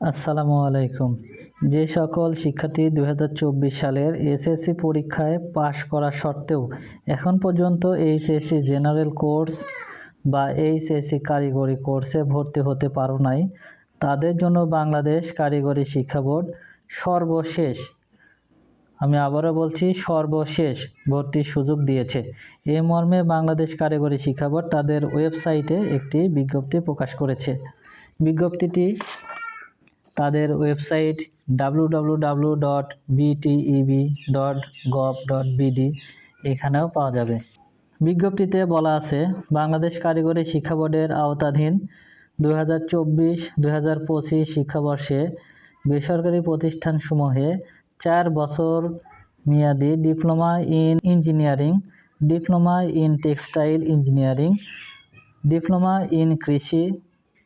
আসসালামু আলাইকুম। যে সকল শিক্ষার্থী দু হাজার চব্বিশ সালের এসএসসি পরীক্ষায় পাশ করা সত্ত্বেও এখন পর্যন্ত এইচএসসি জেনারেল কোর্স বা এইচএসসি কারিগরি কোর্সে ভর্তি হতে পারো নাই। তাদের জন্য বাংলাদেশ কারিগরি শিক্ষা বোর্ড সর্বশেষ, আমি আবারও বলছি সর্বশেষ ভর্তির সুযোগ দিয়েছে। এই মর্মে বাংলাদেশ কারিগরি শিক্ষা বোর্ড তাদের ওয়েবসাইটে একটি বিজ্ঞপ্তি প্রকাশ করেছে। বিজ্ঞপ্তিটি তাদের website W dot BTEB dot gov dot BD এখানেও পাওয়া যাবে। বিজ্ঞপ্তিতে বলা আছে, বাংলাদেশ কারিগরি শিক্ষা বোর্ডের আওতাধীন দু হাজার চব্বিশ দুই হাজার পঁচিশ শিক্ষাবর্ষে বেসরকারি প্রতিষ্ঠানসমূহে চার বছর মেয়াদি diploma in engineering, diploma in textile engineering, diploma in কৃষি,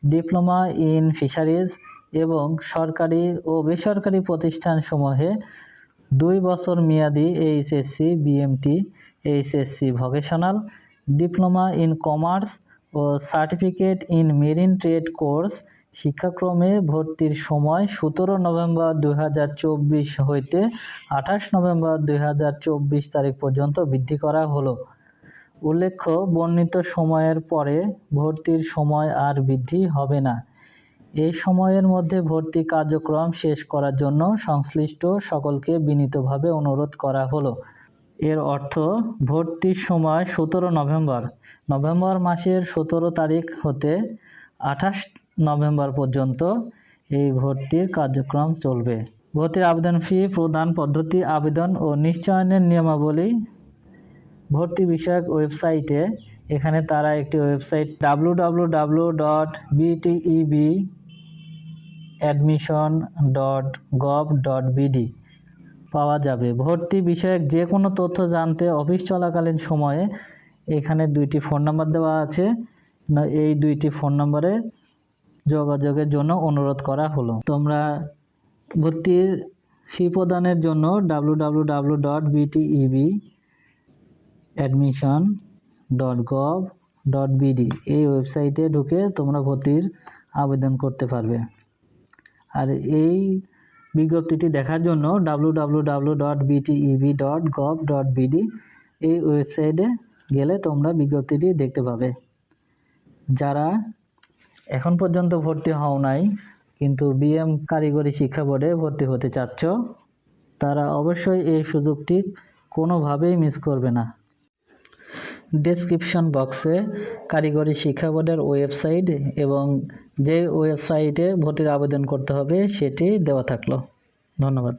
ডিপ্লোমা ইন ফিশারিজ এবং সরকারি ও বেসরকারি প্রতিষ্ঠান প্রতিষ্ঠানসমূহে দুই বছর মেয়াদি HSC, BMT, HSC vocational, diploma in commerce O certificate in marine trade course. শিক্ষাক্রমে ভর্তির সময় সতেরো নভেম্বর দুই হাজার চব্বিশ হইতে আঠাশ নভেম্বর দুই হাজার চব্বিশ তারিখ পর্যন্ত বৃদ্ধি করা হলো। উল্লেখ্য, বর্ণিত সময়ের পরে ভর্তির সময় আর বৃদ্ধি হবে না। এই সময়ের মধ্যে ভর্তি কার্যক্রম শেষ করার জন্য সংশ্লিষ্ট সকলকে বিনীতভাবে অনুরোধ করা হলো। এর অর্থ, ভর্তির সময় সতেরো নভেম্বর। নভেম্বর মাসের সতেরো তারিখ হতে আঠাশ নভেম্বর পর্যন্ত এই ভর্তির কার্যক্রম চলবে। ভর্তির আবেদন ফি, প্রদান পদ্ধতি, আবেদন ও নিশ্চয়নের নিয়মাবলী ভর্তি বিষয়ক ওয়েবসাইটে। এখানে তারা একটি website W W W dot BTEB admission dot gov dot BD পাওয়া যাবে। ভর্তি বিষয়ক যে কোনো তথ্য জানতে অফিস চলাকালীন সময়ে এখানে দুইটি ফোন নাম্বার দেওয়া আছে। এই দুইটি ফোন নম্বরে যোগাযোগের জন্য অনুরোধ করা হলো। তোমরা ভর্তির ফি প্রদানের জন্য W W W dot BTEB admission dot gov dot BD এই ওয়েবসাইটে ঢুকে তোমরা ভর্তির আবেদন করতে পারবে। আর এই বিজ্ঞপ্তিটি দেখার জন্য বিডি এই ওয়েবসাইটে গেলে তোমরা বিজ্ঞপ্তিটি দেখতে পাবে। যারা এখন পর্যন্ত ভর্তি হও নাই, কিন্তু বিএম কারিগরি শিক্ষা বোর্ডে ভর্তি হতে চাচ্ছ, তারা অবশ্যই এই সুযোগটি কোনোভাবেই মিস করবে না। ডেসক্রিপশন বক্সে কারিগরি শিক্ষা বোর্ডের ওয়েবসাইট এবং যে ওয়েবসাইটে ভর্তির আবেদন করতে হবে সেটি দেওয়া থাকল। ধন্যবাদ।